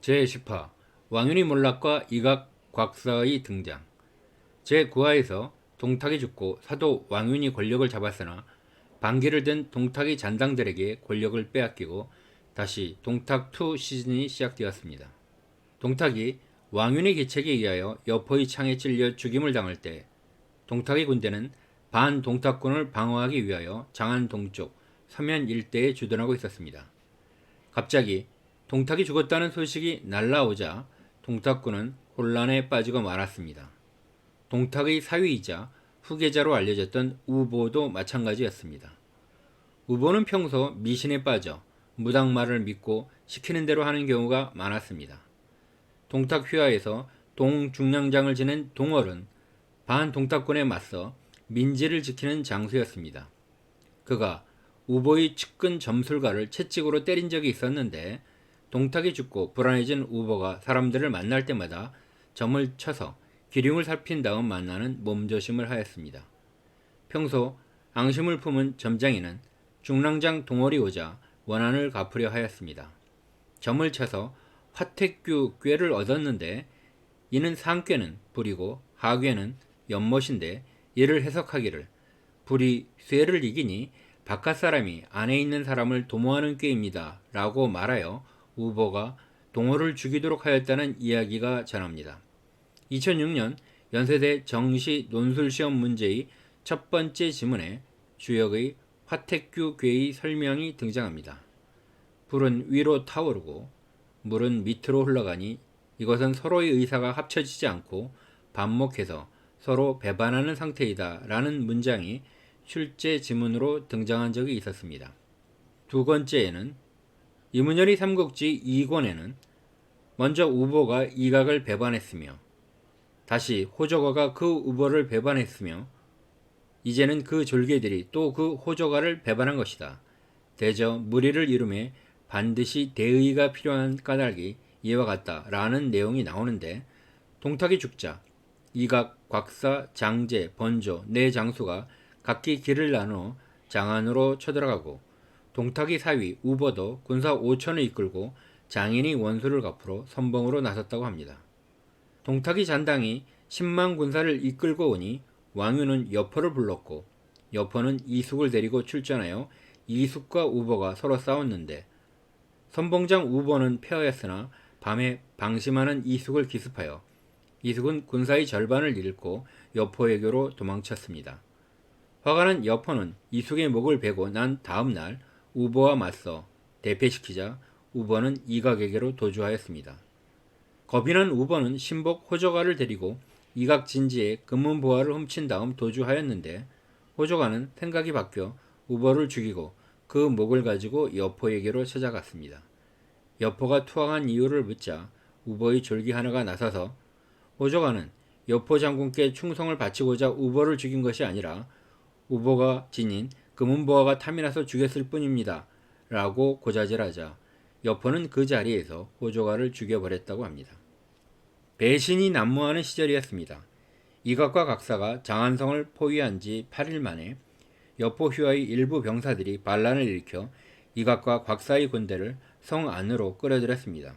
제10화 왕윤이 몰락과 이각 곽사의 등장 제9화에서 동탁이 죽고 사도 왕윤이 권력을 잡았으나 반기를 든 동탁이 잔당들에게 권력을 빼앗기고 다시 동탁2 시즌이 시작되었습니다. 동탁이 왕윤의 계책에 의하여 여포의 창에 찔려 죽임을 당할 때 동탁의 군대는 반동탁군을 방어하기 위하여 장안 동쪽 서면 일대에 주둔하고 있었습니다. 갑자기 동탁이 죽었다는 소식이 날라오자 동탁군은 혼란에 빠지고 말았습니다. 동탁의 사위이자 후계자로 알려졌던 우보도 마찬가지였습니다. 우보는 평소 미신에 빠져 무당말을 믿고 시키는 대로 하는 경우가 많았습니다. 동탁 휘하에서 동중량장을 지낸 동월은 반동탁군에 맞서 민지를 지키는 장수였습니다. 그가 우보의 측근 점술가를 채찍으로 때린 적이 있었는데 동탁이 죽고 불안해진 우보가 사람들을 만날 때마다 점을 쳐서 기륭을 살핀 다음 만나는 몸조심을 하였습니다. 평소 앙심을 품은 점장이는 중랑장 동월이 오자 원한을 갚으려 하였습니다. 점을 쳐서 화택규 꾀를 얻었는데 이는 상꾀는 불이고 하괴는 연못인데 이를 해석하기를 불이 쇠를 이기니 바깥 사람이 안에 있는 사람을 도모하는 꾀입니다. 라고 말하여 우보가 동호를 죽이도록 하였다는 이야기가 전합니다. 2006년 연세대 정시 논술시험 문제의 첫 번째 지문에 주역의 화택규 궤의 설명이 등장합니다. 불은 위로 타오르고 물은 밑으로 흘러가니 이것은 서로의 의사가 합쳐지지 않고 반목해서 서로 배반하는 상태이다 라는 문장이 출제 지문으로 등장한 적이 있었습니다. 두 번째에는 이문열이 삼국지 2권에는 먼저 우보가 이각을 배반했으며 다시 호저가가 그 우보를 배반했으며 이제는 그 졸개들이 또 그 호저가를 배반한 것이다. 대저 무리를 이루매 반드시 대의가 필요한 까닭이 이와 같다 라는 내용이 나오는데 동탁이 죽자 이각, 곽사, 장제, 번조 네 장수가 각기 길을 나누어 장안으로 쳐들어가고 동탁이 사위 우버도 군사 5천을 이끌고 장인이 원수를 갚으러 선봉으로 나섰다고 합니다. 동탁이 잔당이 10만 군사를 이끌고 오니 왕유는 여포를 불렀고 여포는 이숙을 데리고 출전하여 이숙과 우버가 서로 싸웠는데 선봉장 우버는 패하였으나 밤에 방심하는 이숙을 기습하여 이숙은 군사의 절반을 잃고 여포에게로 도망쳤습니다. 화가 난 여포는 이숙의 목을 베고 난 다음 날 우버와 맞서 대패시키자 우버는 이각에게로 도주하였습니다. 겁이 난 우버는 신복 호조가를 데리고 이각 진지에 금문 보화를 훔친 다음 도주하였는데 호조가는 생각이 바뀌어 우버를 죽이고 그 목을 가지고 여포에게로 찾아갔습니다. 여포가 투항한 이유를 묻자 우버의 졸기 하나가 나서서 호조가는 여포 장군께 충성을 바치고자 우버를 죽인 것이 아니라 우버가 지닌 금은보화가 탐이 나서 죽였을 뿐입니다. 라고 고자질하자 여포는 그 자리에서 호조가를 죽여버렸다고 합니다. 배신이 난무하는 시절이었습니다. 이각과 각사가 장안성을 포위한 지 8일 만에 여포 휘하의 일부 병사들이 반란을 일으켜 이각과 곽사의 군대를 성 안으로 끌어들였습니다.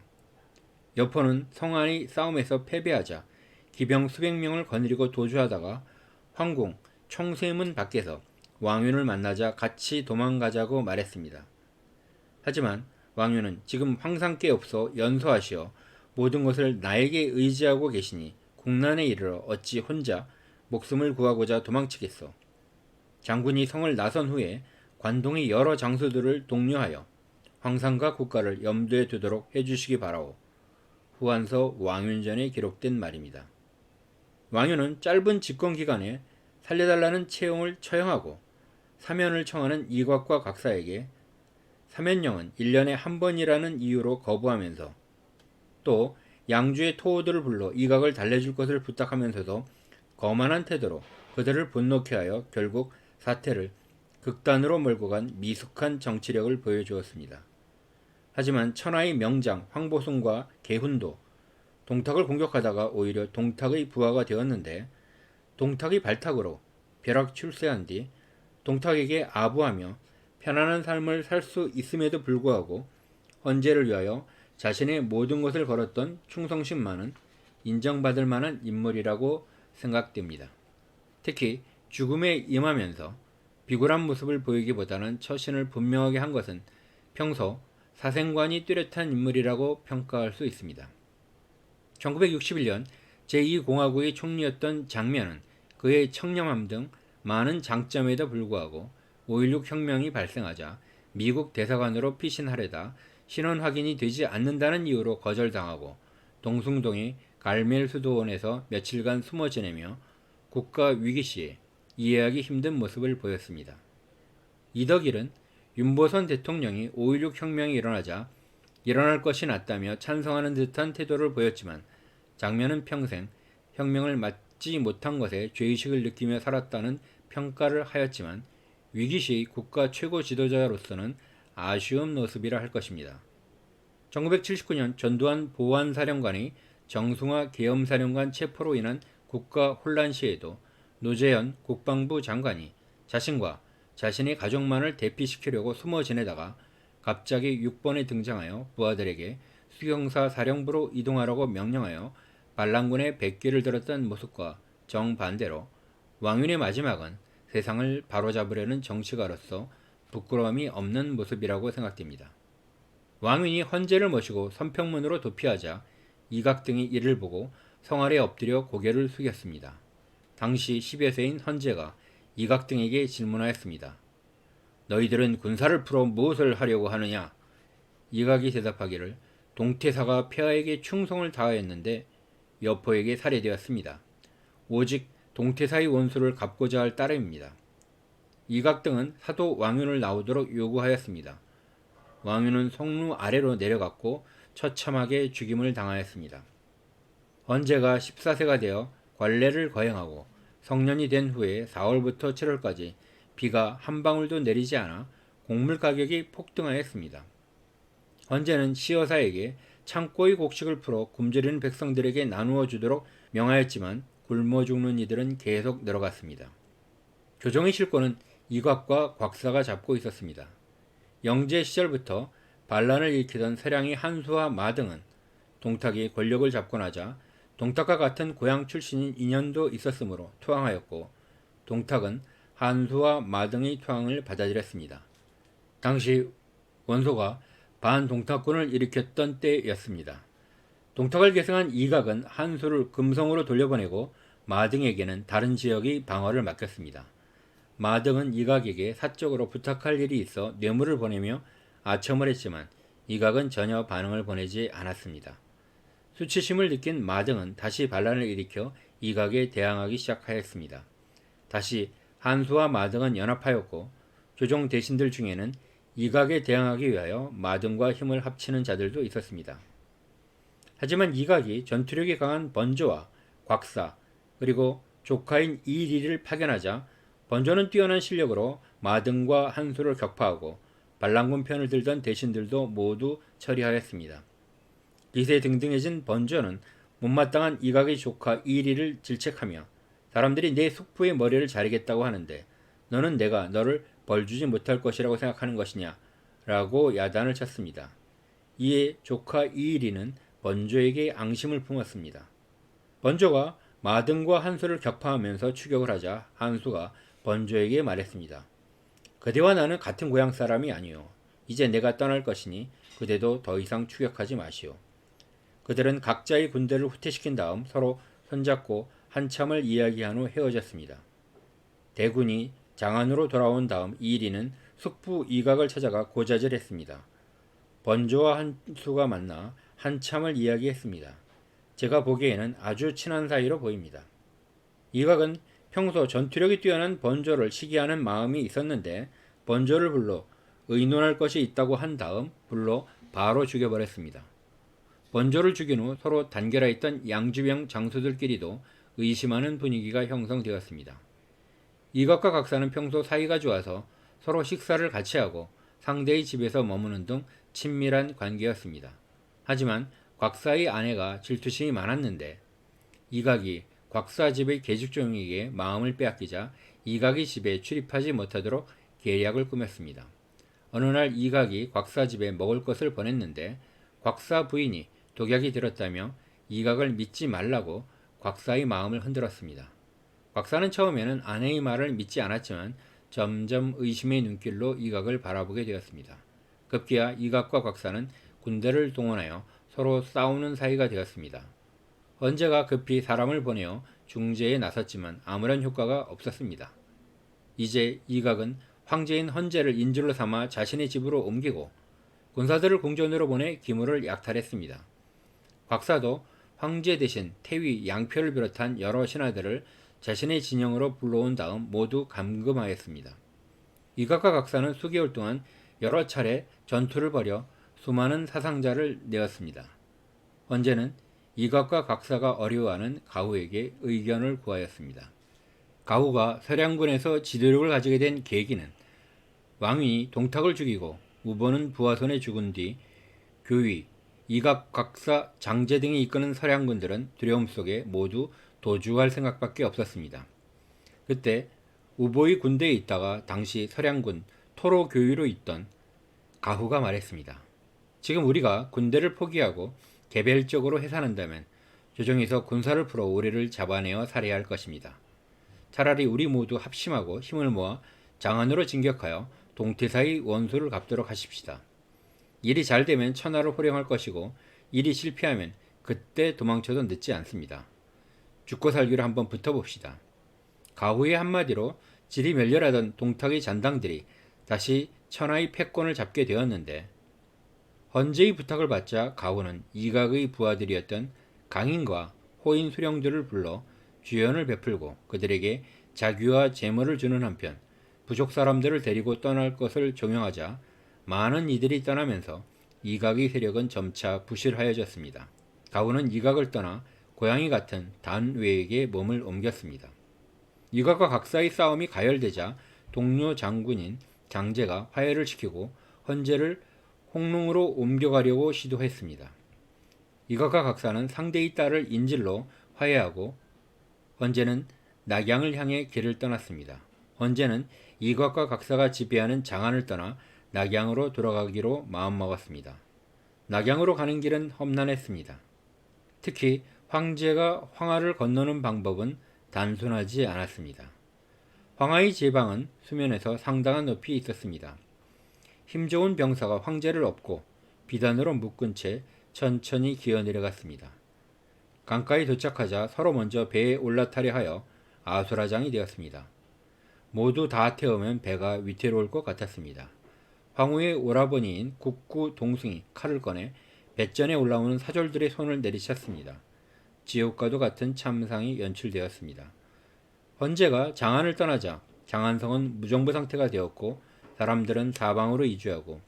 여포는 성 안의 싸움에서 패배하자 기병 수백 명을 거느리고 도주하다가 황궁 청세문 밖에서 왕윤을 만나자 같이 도망가자고 말했습니다. 하지만 왕윤은 지금 황상께 없어 연소하시어 모든 것을 나에게 의지하고 계시니 국난에 이르러 어찌 혼자 목숨을 구하고자 도망치겠소. 장군이 성을 나선 후에 관동의 여러 장수들을 독려하여 황상과 국가를 염두에 두도록 해주시기 바라오. 후한서 왕윤전에 기록된 말입니다. 왕윤은 짧은 집권 기간에 살려달라는 채용을 처형하고 사면을 청하는 이곽과 각사에게 사면령은 1년에 한 번이라는 이유로 거부하면서 또 양주의 토호들을 불러 이각을 달래줄 것을 부탁하면서도 거만한 태도로 그들을 분노케 하여 결국 사태를 극단으로 몰고 간 미숙한 정치력을 보여주었습니다. 하지만 천하의 명장 황보숭과 개훈도 동탁을 공격하다가 오히려 동탁의 부하가 되었는데 동탁의 발탁으로 벼락 출세한 뒤 동탁에게 아부하며 편안한 삶을 살 수 있음에도 불구하고 헌재를 위하여 자신의 모든 것을 걸었던 충성심만은 인정받을 만한 인물이라고 생각됩니다. 특히 죽음에 임하면서 비굴한 모습을 보이기보다는 처신을 분명하게 한 것은 평소 사생관이 뚜렷한 인물이라고 평가할 수 있습니다. 1961년 제2공화국의 총리였던 장면은 그의 청렴함 등 많은 장점에도 불구하고 5.16 혁명이 발생하자 미국 대사관으로 피신하려다 신원 확인이 되지 않는다는 이유로 거절당하고 동숭동의 갈멜 수도원에서 며칠간 숨어 지내며 국가 위기 시에 이해하기 힘든 모습을 보였습니다. 이덕일은 윤보선 대통령이 5.16 혁명이 일어나자 일어날 것이 낫다며 찬성하는 듯한 태도를 보였지만 장면은 평생 혁명을 맞지 못한 것에 죄의식을 느끼며 살았다는 평가를 하였지만 위기시 국가 최고 지도자로서는 아쉬운 모습이라 할 것입니다. 1979년 전두환 보안사령관이 정승화 계엄사령관 체포로 인한 국가 혼란 시에도 노재현 국방부 장관이 자신과 자신의 가족만을 대피시키려고 숨어 지내다가 갑자기 6번에 등장하여 부하들에게 수경사 사령부로 이동하라고 명령하여 반란군의 백기를 들었던 모습과 정반대로 왕윤의 마지막은 세상을 바로잡으려는 정치가로서 부끄러움이 없는 모습이라고 생각됩니다. 왕윤이 헌재를 모시고 선평문으로 도피하자 이각 등이 이를 보고 성 아래 엎드려 고개를 숙였습니다. 당시 10여세인 헌재가 이각 등에게 질문하였습니다. 너희들은 군사를 풀어 무엇을 하려고 하느냐? 이각이 대답하기를 동태사가 폐하에게 충성을 다하였는데 여포에게 살해되었습니다. 오직 동태사의 원수를 갚고자 할 따름입니다. 이각 등은 사도 왕윤을 나오도록 요구하였습니다. 왕윤은 성루 아래로 내려갔고 처참하게 죽임을 당하였습니다. 헌재가 14세가 되어 관례를 거행하고 성년이 된 후에 4월부터 7월까지 비가 한 방울도 내리지 않아 곡물 가격이 폭등하였습니다. 헌재는 시여사에게 창고의 곡식을 풀어 굶주리는 백성들에게 나누어 주도록 명하였지만 굶어 죽는 이들은 계속 늘어갔습니다. 교정의 실권은 이곽과 곽사가 잡고 있었습니다. 영제 시절부터 반란을 일으키던 세량의 한수와 마등은 동탁이 권력을 잡고 나자 동탁과 같은 고향 출신인 인연도 있었으므로 투항하였고 동탁은 한수와 마등의 투항을 받아들였습니다. 당시 원소가 반동탁군을 일으켰던 때였습니다. 동탁을 계승한 이각은 한수를 금성으로 돌려보내고 마등에게는 다른 지역의 방어를 맡겼습니다. 마등은 이각에게 사적으로 부탁할 일이 있어 뇌물을 보내며 아첨을 했지만 이각은 전혀 반응을 보내지 않았습니다. 수치심을 느낀 마등은 다시 반란을 일으켜 이각에 대항하기 시작하였습니다. 다시 한수와 마등은 연합하였고 조정 대신들 중에는 이각에 대항하기 위하여 마등과 힘을 합치는 자들도 있었습니다. 하지만 이각이 전투력이 강한 번조와 곽사 그리고 조카인 이리를 파견하자 번조는 뛰어난 실력으로 마등과 한수를 격파하고 반란군 편을 들던 대신들도 모두 처리하였습니다. 기세 등등해진 번조는 못마땅한 이각의 조카 이리를 질책하며 사람들이 내 숙부의 머리를 자르겠다고 하는데 너는 내가 너를 벌주지 못할 것이라고 생각하는 것이냐 라고 야단을 쳤습니다. 이에 조카 이일이는 번조에게 앙심을 품었습니다. 번조가 마등과 한수를 격파하면서 추격을 하자 한수가 번조에게 말했습니다. 그대와 나는 같은 고향 사람이 아니오. 이제 내가 떠날 것이니 그대도 더 이상 추격하지 마시오. 그들은 각자의 군대를 후퇴시킨 다음 서로 손잡고 한참을 이야기한 후 헤어졌습니다. 대군이 장안으로 돌아온 다음 이리는 숙부 이각을 찾아가 고자질했습니다. 번조와 한수가 만나 한참을 이야기했습니다. 제가 보기에는 아주 친한 사이로 보입니다. 이각은 평소 전투력이 뛰어난 번조를 시기하는 마음이 있었는데 번조를 불러 의논할 것이 있다고 한 다음 불러 바로 죽여버렸습니다. 번조를 죽인 후 서로 단결하 있던 양주병 장수들끼리도 의심하는 분위기가 형성되었습니다. 이것과 각사는 평소 사이가 좋아서 서로 식사를 같이 하고 상대의 집에서 머무는 등 친밀한 관계였습니다. 하지만 곽사의 아내가 질투심이 많았는데 이각이 곽사 집의 계집종에게 마음을 빼앗기자 이각의 집에 출입하지 못하도록 계략을 꾸몄습니다. 어느 날 이각이 곽사 집에 먹을 것을 보냈는데 곽사 부인이 독약이 들었다며 이각을 믿지 말라고 곽사의 마음을 흔들었습니다. 곽사는 처음에는 아내의 말을 믿지 않았지만 점점 의심의 눈길로 이각을 바라보게 되었습니다. 급기야 이각과 곽사는 군대를 동원하여 서로 싸우는 사이가 되었습니다. 헌제가 급히 사람을 보내어 중재에 나섰지만 아무런 효과가 없었습니다. 이제 이각은 황제인 헌제를 인질로 삼아 자신의 집으로 옮기고 군사들을 궁전으로 보내 기물을 약탈했습니다. 곽사도 황제 대신 태위 양표를 비롯한 여러 신하들을 자신의 진영으로 불러온 다음 모두 감금하였습니다. 이각과 각사는 수개월 동안 여러 차례 전투를 벌여 수많은 사상자를 내었습니다. 헌제는 이각과 각사가 어려워하는 가후에게 의견을 구하였습니다. 가후가 서량군에서 지도력을 가지게 된 계기는 왕이 동탁을 죽이고 우보는 부하손에 죽은 뒤 교위, 이각, 각사, 장제 등이 이끄는 서량군들은 두려움 속에 모두 도주할 생각밖에 없었습니다. 그때 우보의 군대에 있다가 당시 서량군 토로 교위로 있던 가후가 말했습니다. 지금 우리가 군대를 포기하고 개별적으로 해산한다면 조정에서 군사를 풀어 우리를 잡아내어 살해할 것입니다. 차라리 우리 모두 합심하고 힘을 모아 장안으로 진격하여 동태사의 원수를 갚도록 하십시다. 일이 잘 되면 천하를 호령할 것이고 일이 실패하면 그때 도망쳐도 늦지 않습니다. 죽고 살기로 한번 붙어봅시다. 가후의 한마디로 질이 멸렬하던 동탁의 잔당들이 다시 천하의 패권을 잡게 되었는데 헌제의 부탁을 받자 가후는 이각의 부하들이었던 강인과 호인 수령들을 불러 주연을 베풀고 그들에게 자귀와 재물을 주는 한편 부족 사람들을 데리고 떠날 것을 종용하자 많은 이들이 떠나면서 이각의 세력은 점차 부실하여졌습니다. 가후는 이각을 떠나 고양이 같은 단외에게 몸을 옮겼습니다. 이각과 각사의 싸움이 가열되자 동료 장군인 장제가 화해를 시키고 헌제를 홍릉으로 옮겨가려고 시도했습니다. 이각과 각사는 상대의 딸을 인질로 화해하고 헌제는 낙양을 향해 길을 떠났습니다. 헌제는 이각과 각사가 지배하는 장안을 떠나 낙양으로 돌아가기로 마음먹었습니다. 낙양으로 가는 길은 험난했습니다. 특히 황제가 황하를 건너는 방법은 단순하지 않았습니다. 황하의 제방은 수면에서 상당한 높이 있었습니다. 힘 좋은 병사가 황제를 업고 비단으로 묶은 채 천천히 기어 내려갔습니다. 강가에 도착하자 서로 먼저 배에 올라타려 하여 아수라장이 되었습니다. 모두 다 태우면 배가 위태로울 것 같았습니다. 황후의 오라버니인 국구 동승이 칼을 꺼내 배전에 올라오는 사졸들의 손을 내리쳤습니다. 지옥과도 같은 참상이 연출되었습니다. 헌제가 장안을 떠나자 장안성은 무정부 상태가 되었고 사람들은 사방으로 이주하고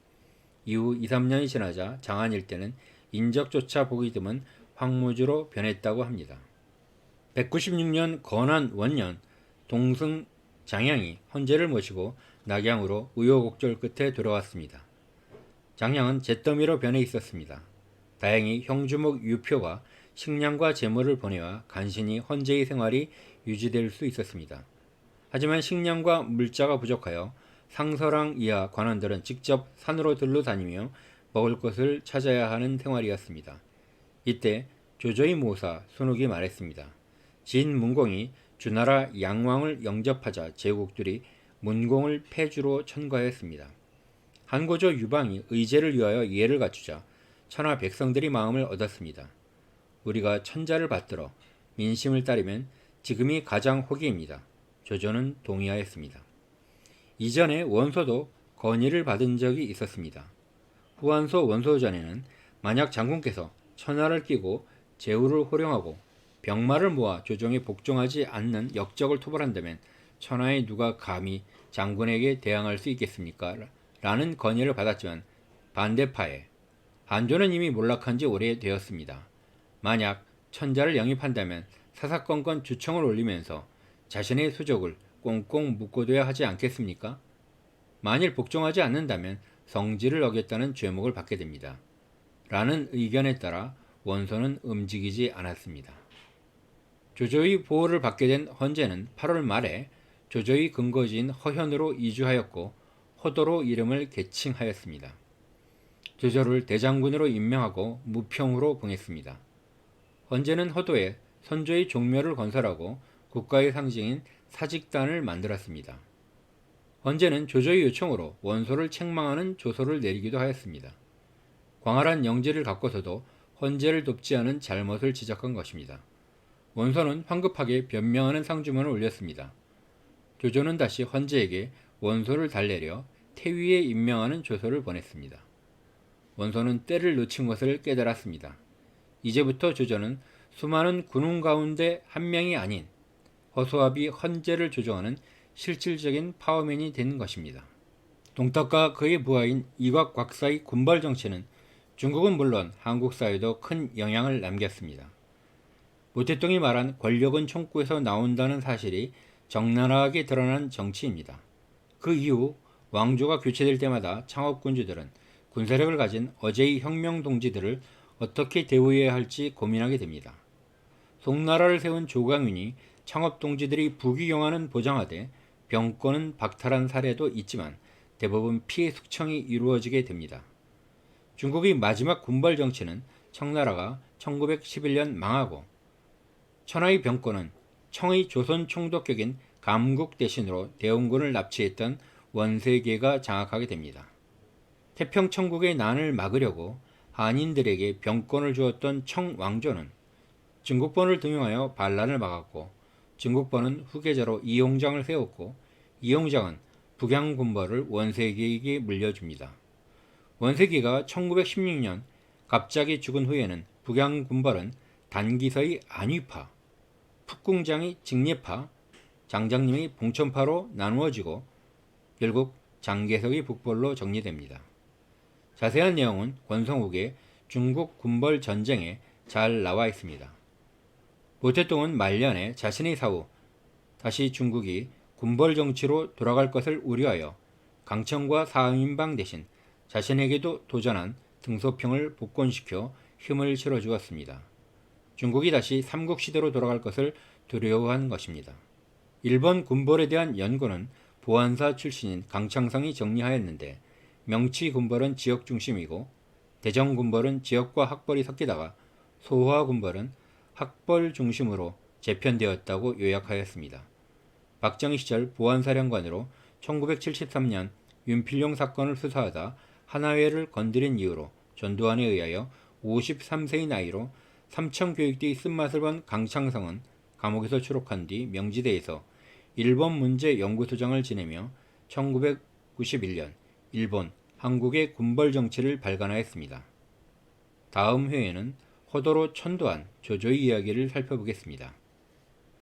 이후 2, 3년이 지나자 장안 일대는 인적조차 보기 드문 황무지로 변했다고 합니다. 196년 건한 원년 동승 장양이 헌제를 모시고 낙양으로 우여곡절 끝에 돌아왔습니다. 장양은 잿더미로 변해 있었습니다. 다행히 형주목 유표가 식량과 재물을 보내와 간신히 헌제의 생활이 유지될 수 있었습니다. 하지만 식량과 물자가 부족하여 상서랑 이하 관원들은 직접 산으로 들러 다니며 먹을 것을 찾아야 하는 생활이었습니다. 이때 조조의 모사 순욱이 말했습니다. 진 문공이 주나라 양왕을 영접하자 제국들이 문공을 폐주로 천거했습니다. 한고조 유방이 의제를 위하여 예를 갖추자 천하 백성들이 마음을 얻었습니다. 우리가 천자를 받들어 민심을 따르면 지금이 가장 호기입니다. 조조는 동의하였습니다. 이전에 원소도 건의를 받은 적이 있었습니다. 후한소 원소전에는 만약 장군께서 천하를 끼고 제후를 호령하고 병마를 모아 조정에 복종하지 않는 역적을 토벌한다면 천하에 누가 감히 장군에게 대항할 수 있겠습니까? 라는 건의를 받았지만 반대파에 한조는 이미 몰락한 지 오래되었습니다. 만약 천자를 영입한다면 사사건건 주청을 올리면서 자신의 수족을 꽁꽁 묶어둬야 하지 않겠습니까? 만일 복종하지 않는다면 성질을 어겼다는 죄목을 받게 됩니다. 라는 의견에 따라 원소는 움직이지 않았습니다. 조조의 보호를 받게 된 헌제는 8월 말에 조조의 근거지인 허현으로 이주하였고 허도로 이름을 개칭하였습니다. 조조를 대장군으로 임명하고 무평으로 봉했습니다. 헌제는 허도에 선조의 종묘를 건설하고 국가의 상징인 사직단을 만들었습니다. 헌제는 조조의 요청으로 원소를 책망하는 조서를 내리기도 하였습니다. 광활한 영지를 갖고서도 헌제를 돕지 않은 잘못을 지적한 것입니다. 원소는 황급하게 변명하는 상주문을 올렸습니다. 조조는 다시 헌제에게 원소를 달래려 태위에 임명하는 조서를 보냈습니다. 원소는 때를 놓친 것을 깨달았습니다. 이제부터 조조는 수많은 군웅 가운데 한 명이 아닌 허수아비 헌제를 조종하는 실질적인 파워맨이 된 것입니다. 동탁과 그의 부하인 이곽 곽사의 군벌 정치는 중국은 물론 한국 사회도 큰 영향을 남겼습니다. 모태똥이 말한 권력은 총구에서 나온다는 사실이 적나라하게 드러난 정치입니다. 그 이후 왕조가 교체될 때마다 창업군주들은 군사력을 가진 어제의 혁명 동지들을 어떻게 대우해야 할지 고민하게 됩니다. 송나라를 세운 조강윤이 창업 동지들이 부귀영화는 보장하되 병권은 박탈한 사례도 있지만 대부분 피해 숙청이 이루어지게 됩니다. 중국의 마지막 군벌 정치는 청나라가 1911년 망하고 천하의 병권은 청의 조선 총독격인 감국 대신으로 대원군을 납치했던 원세계가 장악하게 됩니다. 태평천국의 난을 막으려고 한인들에게 병권을 주었던 청왕조는 중국본을 등용하여 반란을 막았고 중국본은 후계자로 이용장을 세웠고 이용장은 북양군벌을 원세계에게 물려줍니다. 원세계가 1916년 갑자기 죽은 후에는 북양군벌은 단기서의 안위파, 푹궁장이 직례파, 장장님이 봉천파로 나누어지고 결국 장계석의 북벌로 정리됩니다. 자세한 내용은 권성욱의 중국 군벌 전쟁에 잘 나와 있습니다. 모태똥은 말년에 자신의 사후 다시 중국이 군벌 정치로 돌아갈 것을 우려하여 강청과 사인방 대신 자신에게도 도전한 등소평을 복권시켜 힘을 실어주었습니다. 중국이 다시 삼국시대로 돌아갈 것을 두려워한 것입니다. 일본 군벌에 대한 연구는 보안사 출신인 강창성이 정리하였는데 명치 군벌은 지역 중심이고 대정 군벌은 지역과 학벌이 섞이다가 소화 군벌은 학벌 중심으로 재편되었다고 요약하였습니다. 박정희 시절 보안사령관으로 1973년 윤필용 사건을 수사하다 하나회를 건드린 이유로 전두환에 의하여 53세의 나이로 삼청교육대의 쓴맛을 본 강창성은 감옥에서 추록한 뒤 명지대에서 일본 문제 연구소장을 지내며 1991년 일본, 한국의 군벌 정치를 발간하였습니다. 다음 회에는 호도로 천도한 조조의 이야기를 살펴보겠습니다.